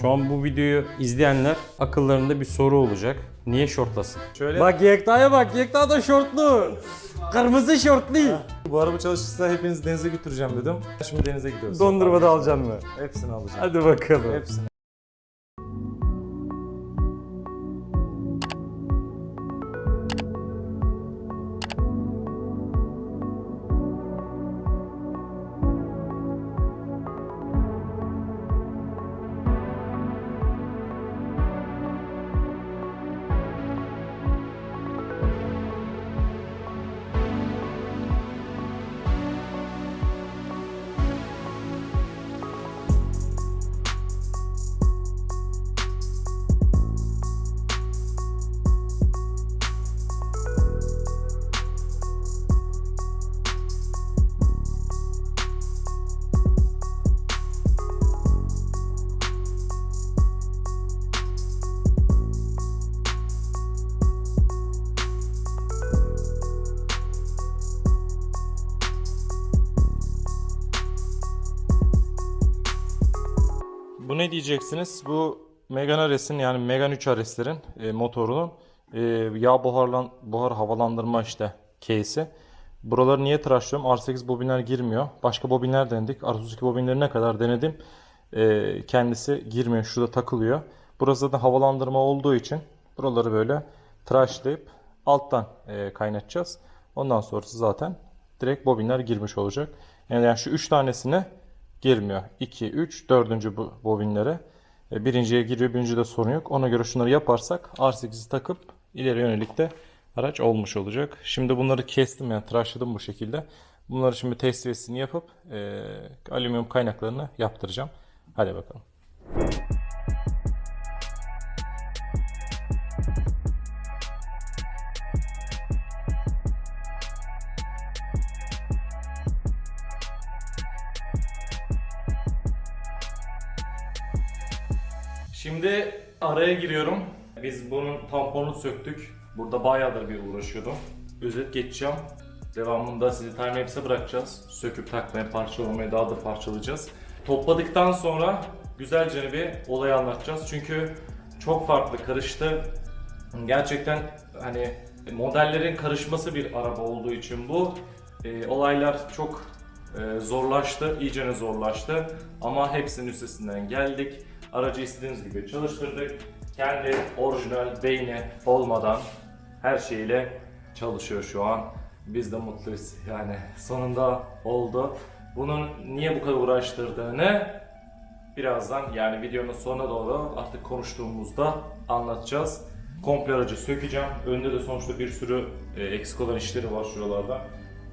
Şu an bu videoyu izleyenler akıllarında bir soru olacak. Niye şortlasın? Şöyle Bak Yekta'ya bak. Yekta da şortlu. Kırmızı şortlu. bu araba çalışırsa hepinizi denize götüreceğim dedim. Şimdi denize gidiyoruz. Dondurma da alacaksın mı? Hepsini alacağım. Hadi bakalım. Hepsini. Diyeceksiniz? Bu Megane RS'in yani Megane 3 RS'lerin e, motorunun e, yağ buharlan buhar havalandırma işte case'i. Buraları niye tıraşlıyorum? R8 bobinler girmiyor. Başka bobinler denedik. R32 bobinleri ne kadar denedim. E, kendisi girmiyor. Şurada takılıyor. Burası zaten havalandırma olduğu için buraları böyle tıraşlayıp alttan e, kaynatacağız. Ondan sonrası zaten direkt bobinler girmiş olacak. Yani, yani şu 3 tanesine girmiyor. 2, 3, 4. bu bobinlere. Birinciye giriyor, birincide sorun yok. Ona göre şunları yaparsak R8'i takıp ileri yönelik de araç olmuş olacak. Şimdi bunları kestim yani tıraşladım bu şekilde. Bunları şimdi tesviyesini yapıp e, alüminyum kaynaklarını yaptıracağım. Hadi bakalım. Araya giriyorum. Biz bunun tamponunu söktük. Burada bayağıdır bir uğraşıyordum. Özet geçeceğim. Devamında sizi timelapse'e bırakacağız. Söküp takmaya, parçalamaya daha da parçalayacağız. Topladıktan sonra güzelce bir olay anlatacağız. Çünkü çok farklı karıştı. Gerçekten hani modellerin karışması bir araba olduğu için bu. E, olaylar çok e, zorlaştı, iyicene zorlaştı. Ama hepsinin üstesinden geldik. Aracı istediğimiz gibi çalıştırdık. Kendi orijinal beyni olmadan her şeyle çalışıyor şu an. Biz de mutluyuz. Yani sonunda oldu. Bunun niye bu kadar uğraştırdığını birazdan yani videonun sonuna doğru artık konuştuğumuzda anlatacağız. Komple aracı sökeceğim. Önde de sonuçta bir sürü e, eksik olan işleri var şuralarda.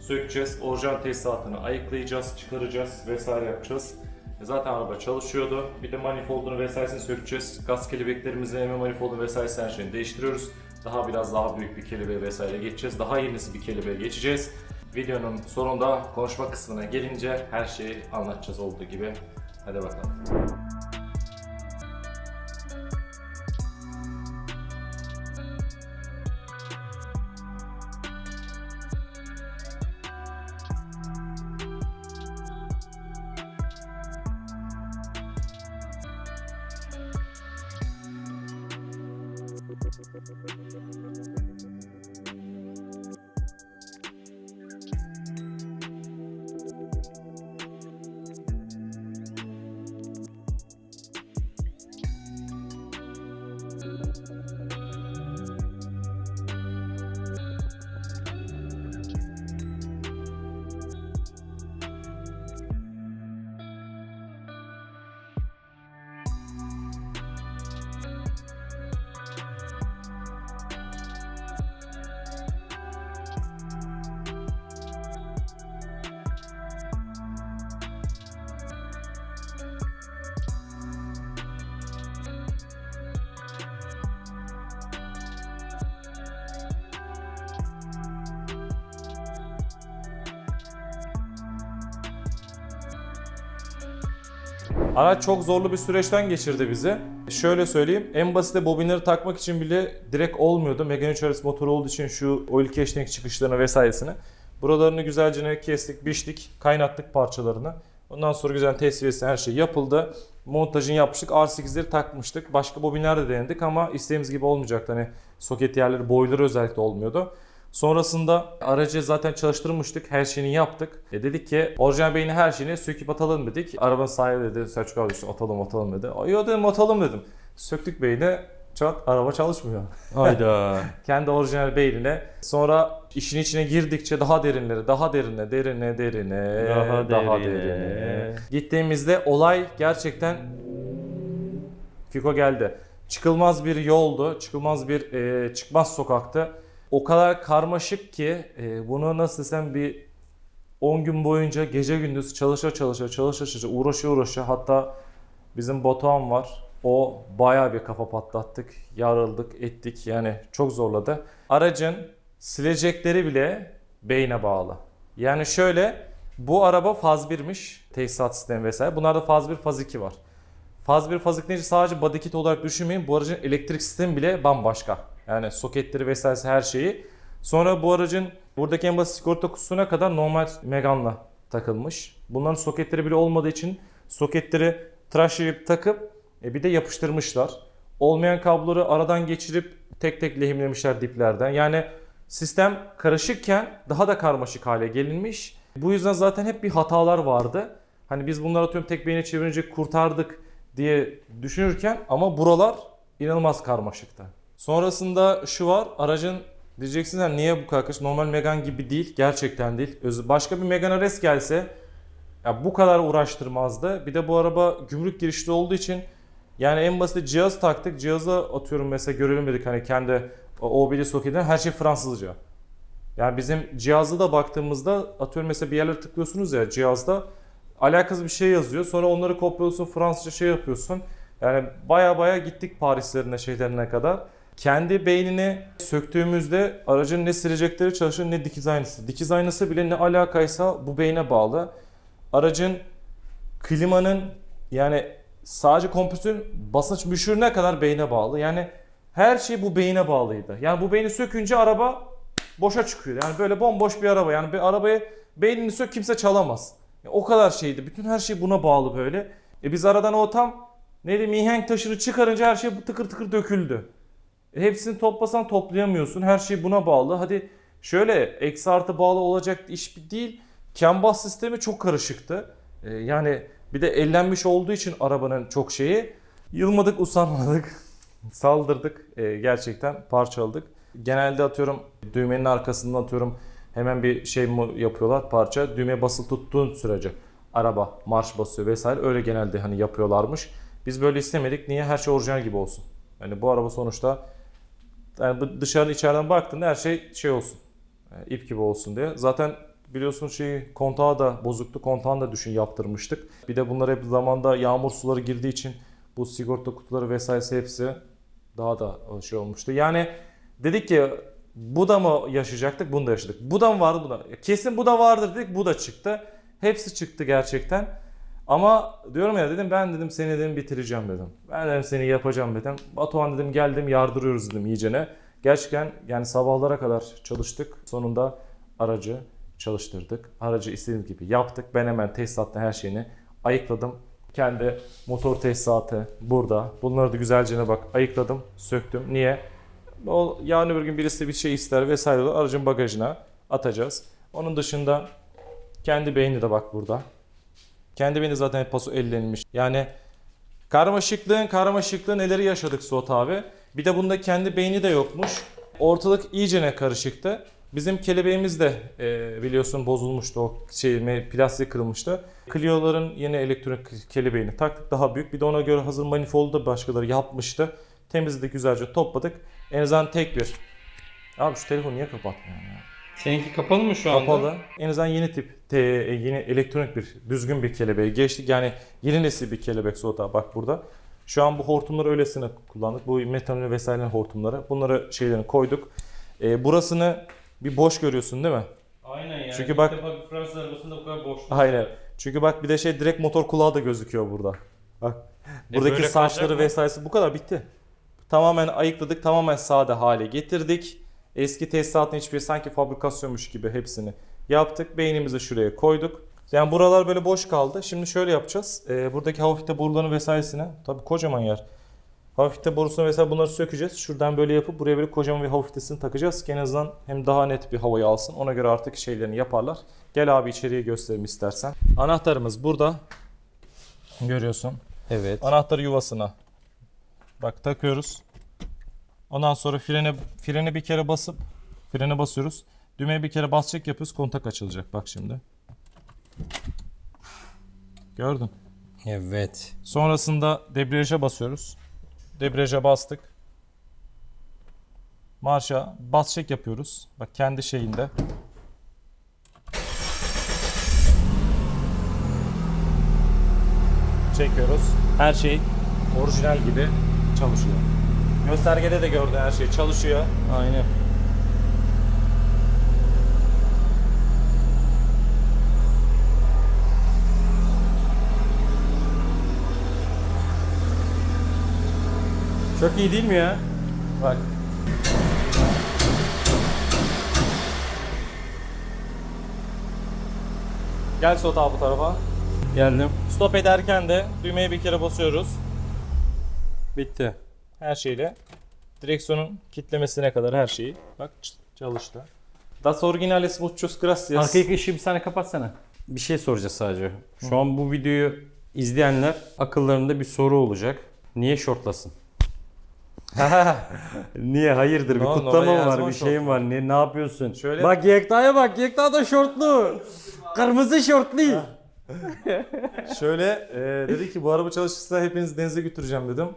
Sökeceğiz. Orijinal tesisatını ayıklayacağız, çıkaracağız vesaire yapacağız. E, Zaten araba çalışıyordu. Bir de manifoldunu vesairesini sökeceğiz. Gaz kelebeklerimizi, emme manifoldu vesaire her şeyini değiştiriyoruz. Daha biraz daha büyük bir kelebeğe vesaire geçeceğiz. Daha yenisi bir kelebeğe geçeceğiz. Videonun sonunda konuşma kısmına gelince her şeyi anlatacağız olduğu gibi. Hadi bakalım. Araç çok zorlu bir süreçten geçirdi bizi. Şöyle söyleyeyim, en basit bobinleri takmak için bile direkt olmuyordu. Megane 3 RS motoru olduğu için şu oil cashing çıkışlarını vesairesini. Buralarını güzelce kestik, biçtik, kaynattık parçalarını. Ondan sonra güzel tesviyesi her şey yapıldı. montajını yapmıştık. R8'leri takmıştık. Başka bobinler de denedik ama isteğimiz gibi olmayacaktı. Hani soket yerleri, boyları özellikle olmuyordu. Sonrasında aracı zaten çalıştırmıştık. Her şeyini yaptık. E dedik ki orijinal beyni her şeyini söküp atalım dedik. Arabanın sahibi dedi Selçuk abi işte atalım atalım dedi. Ay yo dedim atalım dedim. Söktük beyni. Çat araba çalışmıyor. Hayda. Kendi orijinal beynine. Sonra işin içine girdikçe daha derinlere, daha derine, derine, derine, Daha derine. Gittiğimizde olay gerçekten Fiko geldi. Çıkılmaz bir yoldu, çıkılmaz bir e, çıkmaz sokaktı. O kadar karmaşık ki e, bunu nasıl desem bir 10 gün boyunca gece gündüz çalışa çalışa çalışa çalışa uğraşa uğraşa hatta bizim Batuhan var. O bayağı bir kafa patlattık, yarıldık, ettik yani çok zorladı. Aracın silecekleri bile beyne bağlı. Yani şöyle bu araba faz 1'miş tesisat sistemi vesaire. Bunlarda faz 1, faz 2 var. Faz 1, faz 2 deyince sadece body kit olarak düşünmeyin. Bu aracın elektrik sistemi bile bambaşka. Yani soketleri vesairesi her şeyi. Sonra bu aracın buradaki en basit sigorta kutusuna kadar normal Megane'la takılmış. Bunların soketleri bile olmadığı için soketleri tıraş edip takıp e, bir de yapıştırmışlar. Olmayan kabloları aradan geçirip tek tek lehimlemişler diplerden. Yani sistem karışıkken daha da karmaşık hale gelinmiş. Bu yüzden zaten hep bir hatalar vardı. Hani biz bunları atıyorum tek beyne çevirince kurtardık diye düşünürken ama buralar inanılmaz karmaşıktı. Sonrasında şu var aracın diyeceksiniz "Yani niye bu kadar? Normal Megane gibi değil. Gerçekten değil. Başka bir Megane RS gelse ya bu kadar uğraştırmazdı. Bir de bu araba gümrük girişli olduğu için yani en basit cihaz taktık. Cihaza atıyorum mesela görelim dedik hani kendi OBD soketinden her şey Fransızca. Yani bizim cihazda da baktığımızda atıyorum mesela bir yerlere tıklıyorsunuz ya cihazda alakasız bir şey yazıyor. Sonra onları kopyalıyorsun Fransızca şey yapıyorsun. Yani baya baya gittik Parislerine şeylerine kadar. Kendi beynini söktüğümüzde aracın ne silecekleri çalışır ne dikiz aynısı. Dikiz aynısı bile ne alakaysa bu beyne bağlı. Aracın klimanın yani sadece kompresörün basınç müşürüne kadar beyne bağlı. Yani her şey bu beyine bağlıydı. Yani bu beyni sökünce araba boşa çıkıyor. Yani böyle bomboş bir araba. Yani bir arabayı beynini sök kimse çalamaz. Ya o kadar şeydi. Bütün her şey buna bağlı böyle. E biz aradan o tam neydi mihenk taşını çıkarınca her şey tıkır tıkır döküldü. Hepsini toplasan toplayamıyorsun. Her şey buna bağlı. Hadi şöyle eksi artı bağlı olacak iş değil. Bus sistemi çok karışıktı. E, yani bir de ellenmiş olduğu için arabanın çok şeyi. Yılmadık usanmadık. Saldırdık. E, gerçekten parçaladık. Genelde atıyorum düğmenin arkasından atıyorum hemen bir şey mi yapıyorlar parça. Düğmeye basılı tuttuğun sürece araba marş basıyor vesaire öyle genelde hani yapıyorlarmış. Biz böyle istemedik. Niye? Her şey orijinal gibi olsun. Yani bu araba sonuçta yani dışarıdan içeriden baktığında her şey şey olsun. Yani ip gibi olsun diye. Zaten biliyorsunuz şeyi kontağı da bozuktu. Kontağını da düşün yaptırmıştık. Bir de bunlar hep zamanda yağmur suları girdiği için bu sigorta kutuları vesairesi hepsi daha da şey olmuştu. Yani dedik ki bu da mı yaşayacaktık? Bunu da yaşadık. Bu da mı vardı? Bu da. Kesin bu da vardır dedik. Bu da çıktı. Hepsi çıktı gerçekten. Ama diyorum ya dedim ben dedim seni dedim bitireceğim dedim. Ben dedim seni yapacağım dedim. Batuhan dedim geldim yardırıyoruz dedim iyicene. Gerçekten yani sabahlara kadar çalıştık. Sonunda aracı çalıştırdık. Aracı istediğimiz gibi yaptık. Ben hemen tesisatta her şeyini ayıkladım. Kendi motor tesisatı burada. Bunları da güzelce bak ayıkladım, söktüm. Niye? O yarın öbür gün birisi bir şey ister vesaire olur. Aracın bagajına atacağız. Onun dışında kendi beyni de bak burada. Kendi beyni zaten paso ellenmiş. Yani karmaşıklığın karmaşıklığı neleri yaşadık Suat abi. Bir de bunda kendi beyni de yokmuş. Ortalık iyicene karışıktı. Bizim kelebeğimiz de e, biliyorsun bozulmuştu. O şey plastik kırılmıştı. Clio'ların yeni elektronik kelebeğini taktık. Daha büyük. Bir de ona göre hazır manifoldu da başkaları yapmıştı. Temizledik güzelce topladık. En azından tek bir. Abi şu telefonu niye kapatmıyorsun ya? Seninki kapalı mı şu anda? Kapalı. En azından yeni tip, te, yeni elektronik bir, düzgün bir kelebeğe geçtik. Yani yeni nesil bir kelebek soğutağı bak burada. Şu an bu hortumları öylesine kullandık. Bu metanol vesaire hortumları. Bunları şeylerini koyduk. Ee, burasını bir boş görüyorsun değil mi? Aynen yani. Çünkü bak- Fransız arabasında bu kadar boşluk. Aynen. Çünkü bak bir de şey direkt motor kulağı da gözüküyor burada. Bak. E, Buradaki saçları vesairesi bu kadar bitti. Tamamen ayıkladık, tamamen sade hale getirdik. Eski tesisatın hiçbir sanki fabrikasyonmuş gibi hepsini yaptık. Beynimizi şuraya koyduk. Yani buralar böyle boş kaldı. Şimdi şöyle yapacağız. Ee, buradaki hava filtre borularını vesairesine. Tabii kocaman yer. Hava filtre borusunu vesaire bunları sökeceğiz. Şuradan böyle yapıp buraya böyle kocaman bir hava filtresini takacağız. ki En azından hem daha net bir havayı alsın. Ona göre artık şeylerini yaparlar. Gel abi içeriye göstereyim istersen. Anahtarımız burada. Görüyorsun. Evet. Anahtarı yuvasına. Bak takıyoruz. Ondan sonra frene frene bir kere basıp frene basıyoruz. Düğmeye bir kere basacak yapıyoruz. Kontak açılacak. Bak şimdi. Gördün. Evet. Sonrasında debriyaja basıyoruz. Debriyaja bastık. Marşa bas çek yapıyoruz. Bak kendi şeyinde. Çekiyoruz. Her şey orijinal gibi çalışıyor. Göstergede de gördüğün her şey çalışıyor. Aynen. Çok iyi değil mi ya? Bak. Gel Sota bu tarafa. Geldim. Stop ederken de düğmeye bir kere basıyoruz. Bitti. Her şeyle. Direksiyonun kitlemesine kadar her şeyi. Bak çalıştı. Das originales muchos gracias. Arkayı ışığı bir saniye kapatsana. Bir şey soracağız sadece. Şu an bu videoyu izleyenler akıllarında bir soru olacak. Niye şortlasın? Niye? Hayırdır? Bir No, kutlama mı var? Bir şeyim var. Ne, ne yapıyorsun? Şöyle- Bak Yekta'ya bak. Yekta da şortlu. Kırmızı şortlu. Şöyle e, dedi ki bu araba çalışırsa hepinizi denize götüreceğim dedim.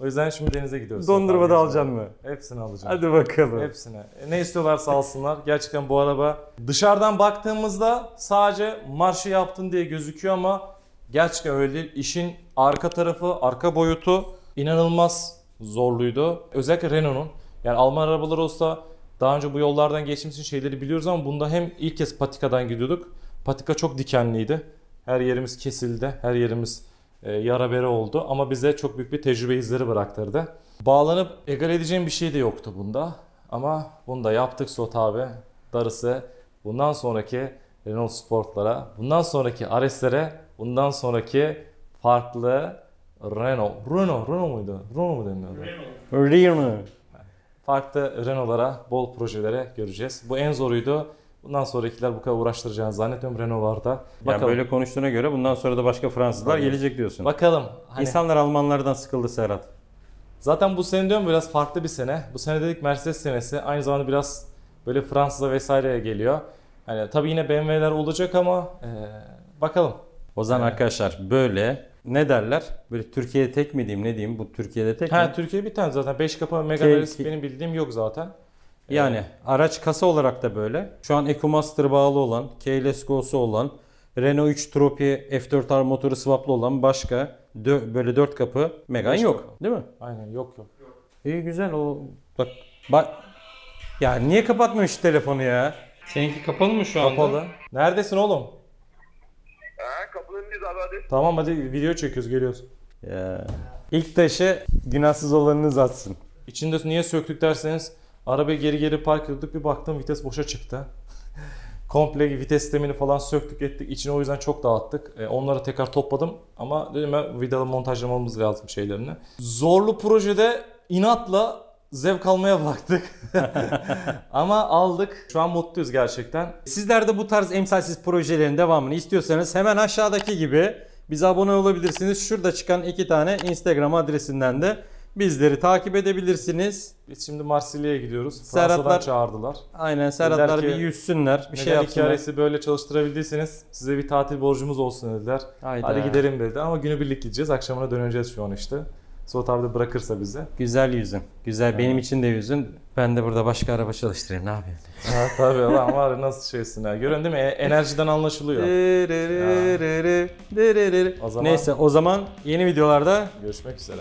O yüzden şimdi denize gidiyoruz. Dondurma da alacaksın mı? Hepsini alacağım. Hadi bakalım. Hepsine. E, Ne istiyorlarsa alsınlar. Gerçekten bu araba dışarıdan baktığımızda sadece marşı yaptın diye gözüküyor ama gerçekten öyle değil. İşin arka tarafı, arka boyutu inanılmaz zorluydu. Özellikle Renault'un. Yani Alman arabalar olsa daha önce bu yollardan geçtiğimiz için şeyleri biliyoruz ama bunda hem ilk kez patikadan gidiyorduk. Patika çok dikenliydi. Her yerimiz kesildi. Her yerimiz yara bere oldu ama bize çok büyük bir tecrübe izleri bıraktırdı. Bağlanıp egal edeceğim bir şey de yoktu bunda. Ama bunu da yaptık Suat abi. Darısı bundan sonraki Renault Sport'lara, bundan sonraki Ares'lere, bundan sonraki farklı Renault, Renault, Renault muydu? Renault mu deniyordu? Real Farklı Renault'lara, bol projelere göreceğiz. Bu en zoruydu. Bundan sonrakiler bu kadar uğraştıracağını zannetmiyorum Renault var da. Yani Bakalım. böyle konuştuğuna göre bundan sonra da başka Fransızlar gelecek diyorsun. Bakalım. Hani İnsanlar Almanlardan sıkıldı Serhat. Zaten bu sene diyorum biraz farklı bir sene. Bu sene dedik Mercedes senesi. Aynı zamanda biraz böyle Fransız'a vesaireye geliyor. Hani tabii yine BMW'ler olacak ama eee, bakalım. O zaman arkadaşlar böyle ne derler? Böyle Türkiye'de tek mi diyeyim ne diyeyim? Bu Türkiye'de tek Ha mi? Türkiye bir tane zaten 5 kapı Mega benim bildiğim yok zaten. Yani araç kasa olarak da böyle. Şu an EcoMaster bağlı olan, Keyless Go'su olan, Renault 3 Trophy F4R motoru swaplı olan başka dö- böyle 4 kapı Megane Beş yok. kapı. Değil mi? Aynen yok yok. İyi güzel o. Bak bak. Ya niye kapatmıyor şu telefonu ya? Seninki kapalı mı şu anda? Kapalı. Neredesin oğlum? Ha kapının önündeyiz abi hadi. Tamam hadi video çekiyoruz geliyoruz. Ya. İlk taşı günahsız olanınız atsın. İçinde niye söktük derseniz arabayı geri geri park ediyorduk bir baktım vites boşa çıktı. Komple vites sistemini falan söktük ettik. İçini o yüzden çok dağıttık. E, onları tekrar topladım ama dedim ben vidalı montajlamamız lazım şeylerini. Zorlu projede inatla zevk almaya baktık. ama aldık. Şu an mutluyuz gerçekten. Sizler de bu tarz emsalsiz projelerin devamını istiyorsanız hemen aşağıdaki gibi bize abone olabilirsiniz. Şurada çıkan iki tane Instagram adresinden de bizleri takip edebilirsiniz. Biz şimdi Marsilya'ya gidiyoruz. Serhatlar- Fransa'dan çağırdılar. Aynen Serhatlar ki, bir yüzsünler, bir şey Neden yapsınlar. hikayesi böyle çalıştırabildiyseniz size bir tatil borcumuz olsun dediler. Hayda. Hadi gidelim dedi ama günübirlik gideceğiz. Akşamına döneceğiz şu an işte. Suat abi de bırakırsa bizi. Güzel yüzün. Güzel. Benim için de yüzün. Ben de burada başka araba çalıştırayım. Ne yapayım? ha tabii lan var nasıl şeysin ha. Görüyorsun değil mi? E- enerjiden anlaşılıyor. O zaman- Neyse o zaman yeni videolarda Görüşmek üzere.